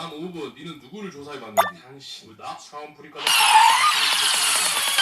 다음 5번 니는 누구를 조사해봤는지? 당신. 뭐, 나? 사원 프리카드 당신을